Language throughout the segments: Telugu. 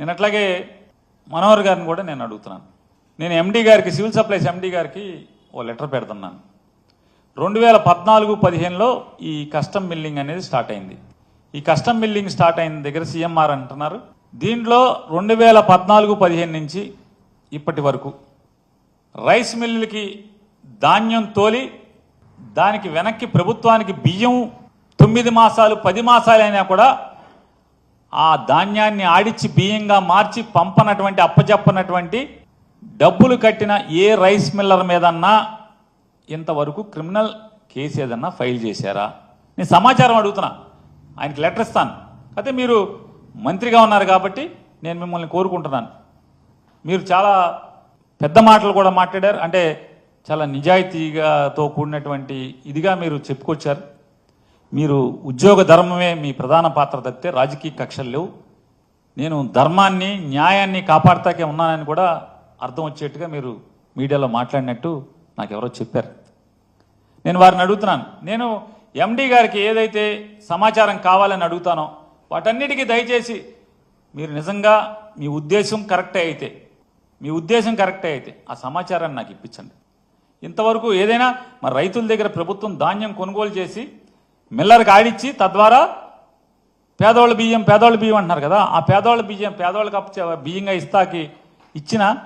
నేను అట్లాగే మనోహర్ గారిని కూడా నేను అడుగుతున్నాను. నేను ఎండీ గారికి సివిల్ సప్లైస్ ఎండీ గారికి ఓ లెటర్ పెడుతున్నాను. రెండు వేల పద్నాలుగు పదిహేనులో ఈ కస్టమ్ మిల్లింగ్ అనేది స్టార్ట్ అయింది. ఈ కస్టమ్ మిల్లింగ్ స్టార్ట్ అయిన దగ్గర సీఎంఆర్ అంటున్నారు. దీంట్లో రెండు వేల పద్నాలుగు పదిహేను నుంచి ఇప్పటి వరకు రైస్ మిల్లులకి ధాన్యం తోలి దానికి వెనక్కి ప్రభుత్వానికి బియ్యం తొమ్మిది మాసాలు పది మాసాలైనా కూడా ఆ ధాన్యాన్ని ఆడిచి బియ్యంగా మార్చి పంపనటువంటి అప్పచెప్పనటువంటి డబ్బులు కట్టిన ఏ రైస్ మిల్లర్ మీదన్నా ఇంతవరకు క్రిమినల్ కేసు ఏదన్నా ఫైల్ చేశారా? నేను సమాచారం అడుగుతున్నా. ఆయనకి లెటర్ ఇస్తాను. అయితే మీరు మంత్రిగా ఉన్నారు కాబట్టి నేను మిమ్మల్ని కోరుకుంటున్నాను. మీరు చాలా పెద్ద మాటలు కూడా మాట్లాడారు. అంటే చాలా నిజాయితీగాతో కూడినటువంటి ఇదిగా మీరు చెప్పుకొచ్చారు. మీరు ఉద్యోగ ధర్మమే మీ ప్రధాన పాత్ర తప్పితే రాజకీయ కక్షలు లేవు. నేను ధర్మాన్ని న్యాయాన్ని కాపాడుతాకే ఉన్నానని కూడా అర్థం వచ్చేట్టుగా మీరు మీడియాలో మాట్లాడినట్టు నాకు ఎవరో చెప్పారు. నేను వారిని అడుగుతున్నాను. నేను ఎండి గారికి ఏదైతే సమాచారం కావాలని అడుగుతానో వాటన్నిటికీ దయచేసి మీరు నిజంగా మీ ఉద్దేశం కరెక్టే అయితే మీ ఉద్దేశం కరెక్టే అయితే ఆ సమాచారాన్ని నాకు ఇప్పించండి. ఇంతవరకు ఏదైనా మరి రైతుల దగ్గర ప్రభుత్వం ధాన్యం కొనుగోలు చేసి మిల్లర్కి ఆడిచ్చి తద్వారా పేదవాళ్ళ బియ్యం పేదవాళ్ళ బియ్యం అంటున్నారు కదా ఆ పేదవాళ్ళ బియ్యం పేదవాళ్ళకి అప్పచే బియ్యంగా ఇస్తాకి ఇచ్చిన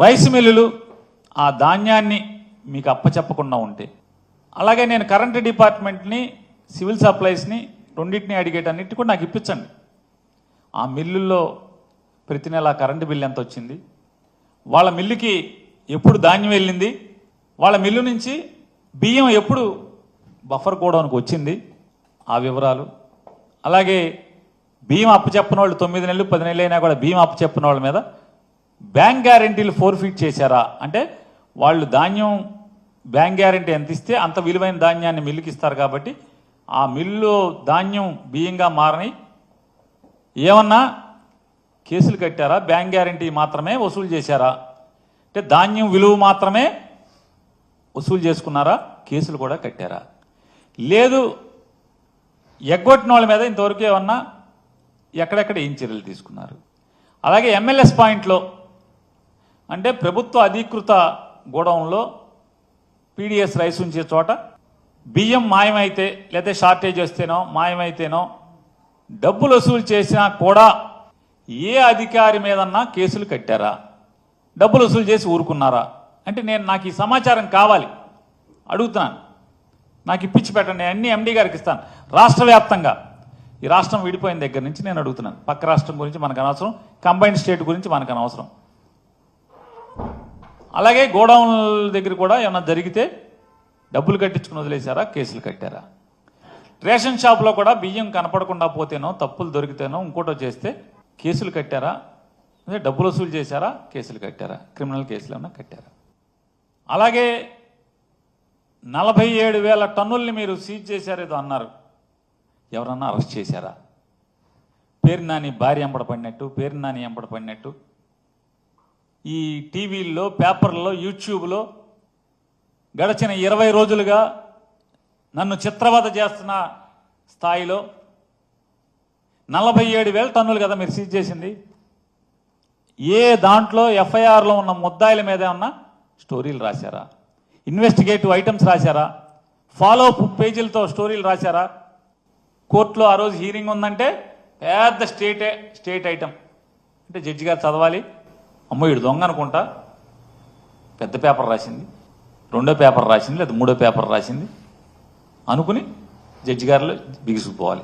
రైస్ మిల్లులు ఆ ధాన్యాన్ని మీకు అప్పచెప్పకుండా ఉంటే. అలాగే నేను కరెంట్ డిపార్ట్మెంట్ని సివిల్ సప్లైస్ని రెండింటిని అడిగేటన్నిటి కూడా నాకు ఇప్పించండి. ఆ మిల్లుల్లో ప్రతి నెల కరెంటు బిల్లు ఎంత వచ్చింది? వాళ్ళ మిల్లుకి ఎప్పుడు ధాన్యం వెళ్ళింది? వాళ్ళ మిల్లు నుంచి బియ్యం ఎప్పుడు బఫర్ గోడౌన్కి వచ్చింది ఆ వివరాలు. అలాగే భీమ్ అప్పు చెప్పిన వాళ్ళు తొమ్మిది నెలలు పది నెలలు అయినా కూడా అప్పు చెప్పిన వాళ్ళ మీద బ్యాంక్ గ్యారంటీలు ఫోర్ఫిట్ చేశారా? అంటే వాళ్ళు ధాన్యం బ్యాంక్ గ్యారంటీ ఎంత ఇస్తే అంత విలువైన ధాన్యాన్ని మిల్లుకి ఇస్తారు కాబట్టి ఆ మిల్లు ధాన్యం బియ్యంగా మారని ఏమన్నా కేసులు కట్టారా? బ్యాంక్ గ్యారంటీ మాత్రమే వసూలు చేశారా? అంటే ధాన్యం విలువ మాత్రమే వసూలు చేసుకున్నారా? కేసులు కూడా కట్టారా? లేదు ఎగ్గొట్టిన వాళ్ళ మీద ఇంతవరకు ఏమన్నా ఎక్కడెక్కడ ఏం చర్యలు తీసుకున్నారు? అలాగే ఎమ్మెల్యేస్ పాయింట్లో అంటే ప్రభుత్వ అధీకృత గోడౌన్లో పీడిఎస్ రైస్ ఉంచే చోట బియ్యం మాయమైతే లేదా షార్టేజ్ వస్తేనో మాయమైతేనో డబ్బులు వసూలు చేసినా కూడా ఏ అధికారి మీదన్నా కేసులు కట్టారా? డబ్బులు వసూలు చేసి ఊరుకున్నారా? అంటే నేను నాకు ఈ సమాచారం కావాలి. అడుగుతున్నాను. నాకు ఇప్పించి పెట్టండి అన్ని ఎండీ గారికి ఇస్తాను. రాష్ట్ర వ్యాప్తంగా. ఈ రాష్ట్రం విడిపోయిన దగ్గర నుంచి నేను అడుగుతున్నాను. పక్క రాష్ట్రం గురించి మనకు అనవసరం కంబైన్డ్ స్టేట్ గురించి మనకు అనవసరం. అలాగే గోడౌన్ దగ్గర కూడా ఏమన్నా జరిగితే డబ్బులు కట్టించుకుని వదిలేశారా కేసులు కట్టారా? రేషన్ షాప్లో కూడా బియ్యం కనపడకుండా పోతేనో తప్పులు దొరికితేనో ఇంకోటో చేస్తే కేసులు కట్టారా? అంటే డబ్బులు వసూలు చేశారా కేసులు కట్టారా? క్రిమినల్ కేసులు ఏమన్నా కట్టారా? అలాగే నలభై ఏడు వేల టన్నుల్ని మీరు సీజ్ చేశారేదో అన్నారు. ఎవరన్నా అరెస్ట్ చేశారా? పేరు నాని భార్య ఎంబడ పడినట్టు పేరు నాని ఎంబడ పడినట్టు. ఈ టీవీల్లో పేపర్లో యూట్యూబ్లో గడిచిన ఇరవై రోజులుగా నన్ను చిత్రవద చేస్తున్న స్థాయిలో నలభై ఏడు వేల టన్నులు కదా మీరు సీజ్ చేసింది. ఏ దాంట్లో ఎఫ్ఐఆర్లో ఉన్న ముద్దాయిల మీద ఏమన్నా స్టోరీలు రాశారా? ఇన్వెస్టిగేటివ్ ఐటమ్స్ రాశారా? ఫాలో అప్ పేజీలతో స్టోరీలు రాశారా? కోర్టులో ఆ రోజు హీరింగ్ ఉందంటే పెద్ద స్టేటే స్టేట్ ఐటమ్. అంటే జడ్జి గారు చదవాలి. అమ్మో ఇడు దొంగ అనుకుంటా. పెద్ద పేపర్ రాసింది. రెండో పేపర్ రాసింది లేదా మూడో పేపర్ రాసింది అనుకుని జడ్జి గారిలో బిగుసుకుపోవాలి